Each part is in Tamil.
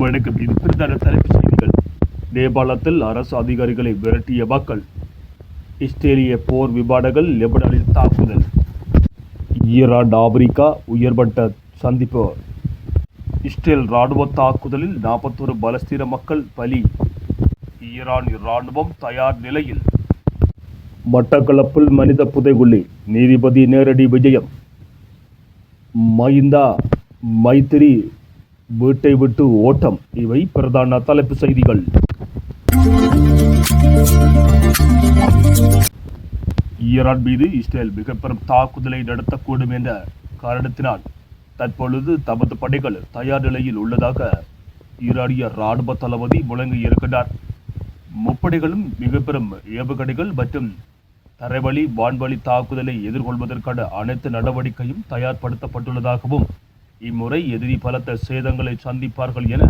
வணக்கம். இது பிரதான தலைப்புச் செய்திகள். நேபாளத்தில் அரசு அதிகாரிகளை விரட்டிய மக்கள். இஸ்ரேலிய போர் விமானங்கள் லெபனானில் தாக்குதல். ஈரான் ஆப்பிரிக்கா உயர்மட்ட சந்திப்பு. இஸ்ரேல் ராணுவ தாக்குதலில் நாற்பத்தொரு பலஸ்தீன மக்கள் பலி. ஈரான் இராணுவம் தயார் நிலையில். மட்டக்களப்பில் மனித புதைகுள்ளி நீதிபதி நேரடி விஜயம். மைந்தா மைத்திரி வீட்டை விட்டு ஓட்டம். இவை பிரதான தலைப்பு செய்திகள். ஈரான் மீது இஸ்ரேல் மிகப்பெரும் தாக்குதலை நடத்தக்கூடும் என்ற காரணத்தினால் தற்பொழுது தமது படைகள் தயார் நிலையில் உள்ளதாக ஈரானிய இராணுவ தளபதி முழங்கி இருக்கின்றார். முப்படைகளும் மிகப்பெரும் ஏவுகணைகள் மற்றும் தரைவழி வான்வழி தாக்குதலை எதிர்கொள்வதற்கான அனைத்து நடவடிக்கையும் தயார்படுத்தப்பட்டுள்ளதாகவும் இம்முறை எதிரி பலத்த சேதங்களை சந்திப்பார்கள் என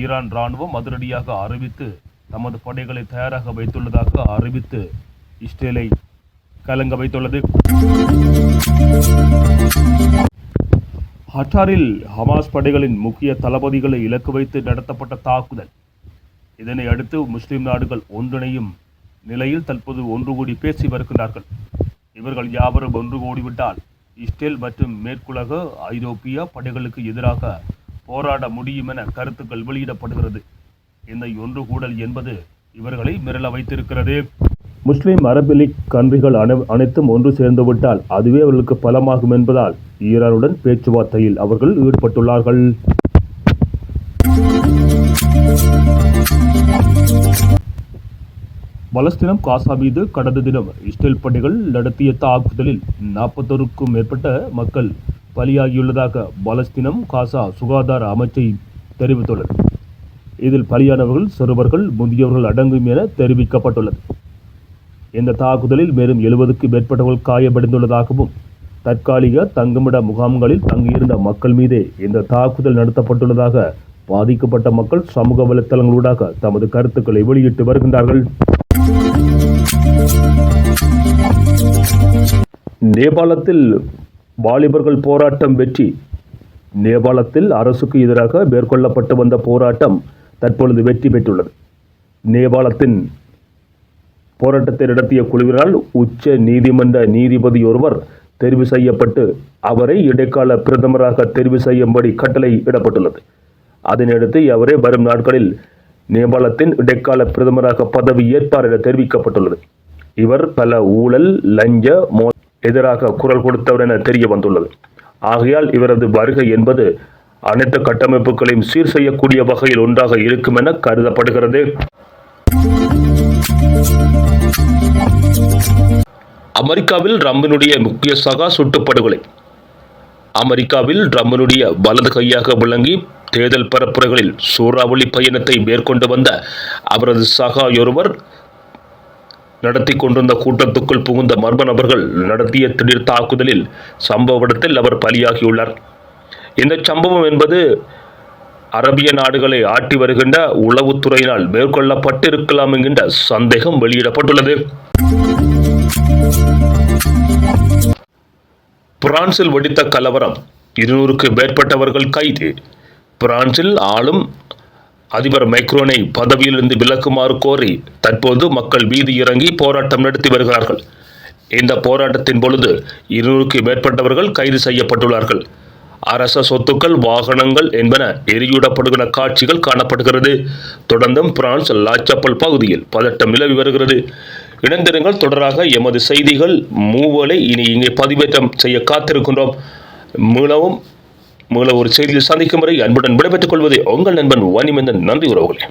ஈரான் இராணுவம் அதிரடியாக அறிவித்து தமது படைகளை தயாராக வைத்துள்ளதாக அறிவித்து இஸ்ரேலை கலங்க வைத்துள்ளது. ஹட்டாரில் ஹமாஸ் படைகளின் முக்கிய தளபதிகளை இலக்கு வைத்து நடத்தப்பட்ட தாக்குதல். இதனை அடுத்து முஸ்லிம் நாடுகள் ஒன்றிணையும் நிலையில் தற்போது ஒன்று கூடி பேசி வருகின்றார்கள். இவர்கள் யாவரும் ஒன்று கூடிவிட்டால் இஸ்ரேல் மற்றும் மேற்குலக ஐரோப்பிய படைகளுக்கு எதிராக போராட முடியும் என கருத்துக்கள் வெளியிடப்படுகிறது. இந்த ஒன்று கூடல் என்பது இவர்களை மிரள வைத்திருக்கிறது. முஸ்லிம் அரபு லீக் கன்றிகள் அனை அனைத்தும் ஒன்று சேர்ந்துவிட்டால் அதுவே அவர்களுக்கு பலமாகும் என்பதால் ஈரானுடன் பேச்சுவார்த்தையில் அவர்கள் ஈடுபட்டுள்ளார்கள். பலஸ்தீனம் காசா மீது கடந்த தினம் இஸ்ரேல் படைகள் நடத்திய தாக்குதலில் நாற்பத்தோருக்கும் மேற்பட்ட மக்கள் பலியாகியுள்ளதாக பலஸ்தீனம் காசா சுகாதார அமைச்சை தெரிவித்துள்ளது. இதில் பலியானவர்கள் சிறுவர்கள் முதியவர்கள் அடங்கும் என தெரிவிக்கப்பட்டுள்ளது. இந்த தாக்குதலில் மேலும் எழுபதுக்கு மேற்பட்டவர்கள் காயமடைந்துள்ளதாகவும் தற்காலிக தங்குமிட முகாம்களில் தங்கியிருந்த மக்கள் மீதே இந்த தாக்குதல் நடத்தப்பட்டுள்ளதாக பாதிக்கப்பட்ட மக்கள் சமூக வலைத்தளங்களூடாக தமது கருத்துக்களை வெளியிட்டு வருகின்றார்கள். நேபாளத்தில் வாலிபர்கள் போராட்டம் வெற்றி. நேபாளத்தில் அரசுக்கு எதிராக மேற்கொள்ளப்பட்டு வந்த போராட்டம் தற்பொழுது வெற்றி பெற்றுள்ளது. நேபாளத்தின் போராட்டத்தை நடத்திய குழுவினால் உச்ச நீதிமன்ற நீதிபதி ஒருவர் தெரிவு செய்யப்பட்டு அவரை இடைக்கால பிரதமராக தெரிவு செய்யும்படி கட்டளை இடப்பட்டுள்ளது. அதனையடுத்து அவரே வரும் நாட்களில் நேபாளத்தின் இடைக்கால பிரதமராக பதவியேற்பார் என தெரிவிக்கப்பட்டுள்ளது. இவர் பல ஊழல் லஞ்ச மோ எதிராக குரல் கொடுத்தவர் என தெரிய வந்துள்ளது. ஆகையால் இவரது வருகை என்பது அனைத்து கட்டமைப்புகளையும் சீர் செய்யக்கூடிய வகையில் ஒன்றாக இருக்கும் என கருதப்படுகிறது. அமெரிக்காவில் ரம்மனுடைய முக்கிய சகா சுட்டுப்படுகொலை. அமெரிக்காவில் ரம்மனுடைய வலது கையாக விளங்கி தேர்தல் பரப்புரைகளில் சூறாவளி பயணத்தை மேற்கொண்டு வந்த அவரது சகாயொருவர் நடத்தி கொண்டிருந்த கூட்டத்துக்குள் புகுந்த மர்ம நபர்கள் நடத்திய திடீர் தாக்குதலில் சம்பவ இடத்தில் அவர் பலியாகியுள்ளார். இந்த சம்பவம் என்பது அரபிய நாடுகளை ஆட்டி வருகின்ற உளவுத்துறையினால் மேற்கொள்ளப்பட்டிருக்கலாம் என்கின்ற சந்தேகம் வெளியிடப்பட்டுள்ளது. பிரான்சில் வெடித்த கலவரம் இருநூறுக்கு மேற்பட்டவர்கள் கைது. பிரான்சில் ஆளும் அதிபர் மைக்ரோனை பதவியிலிருந்து விலக்குமாறு கோரி தற்போது மக்கள் வீதி இறங்கி போராட்டம் நடத்தி வருகிறார்கள். இந்த போராட்டத்தின் பொழுது இருநூறுக்கு மேற்பட்டவர்கள் கைது செய்யப்பட்டுள்ளார்கள். அரச சொத்துக்கள் வாகனங்கள் என்பன எரியூடப்படுகிற காட்சிகள் காணப்படுகிறது. தொடர்ந்தும் பிரான்ஸ் லாச்சப்பல் பகுதியில் பதட்டம் நிலவி வருகிறது. இணைந்திருங்கள் தொடராக எமது செய்திகள் மூவலை இனி இங்கே பதிவேற்றம் செய்ய காத்திருக்கின்றோம். மீளவும் மீள ஒரு செய்தியில் சந்திக்கும் வரை அன்புடன் விடைபெற்றுக் கொள்வது உங்கள் நண்பன் வாணிமந்தன் நன்றி உறவுகளே.